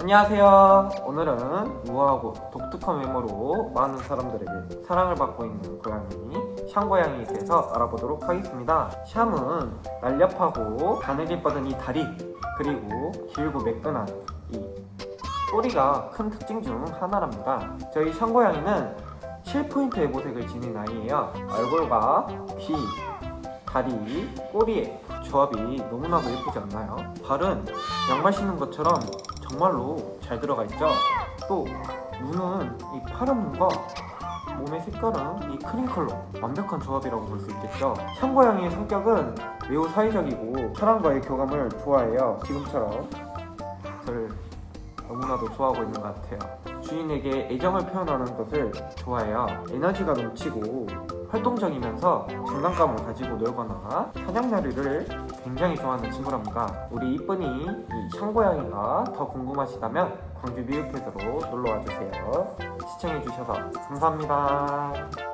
안녕하세요. 오늘은 우아하고 독특한 외모로 많은 사람들에게 사랑을 받고 있는 고양이 샹고양이에 대해서 알아보도록 하겠습니다. 샴은 날렵하고 가늘게 뻗은 이 다리 그리고 길고 매끈한 이 꼬리가 큰 특징 중 하나랍니다. 저희 샹고양이는 7포인트의 모색을 지닌 아이예요. 얼굴과 귀, 다리, 꼬리의 조합이 너무나도 예쁘지 않나요? 발은 양말 신는 것처럼 정말로 잘 들어가 있죠. 또 눈은 이 파란 눈과 몸의 색깔은 이 크림 컬러 완벽한 조합이라고 볼 수 있겠죠. 샹고양이의 성격은 매우 사회적이고 사람과의 교감을 좋아해요. 지금처럼 너무나도 좋아하고 있는 것 같아요. 주인에게 애정을 표현하는 것을 좋아해요. 에너지가 넘치고 활동적이면서 장난감을 가지고 놀거나 사냥놀이를 굉장히 좋아하는 친구랍니다. 우리 이쁜이 이 샹고양이가 더 궁금하시다면 광주 미우펫으로 놀러와 주세요. 시청해주셔서 감사합니다.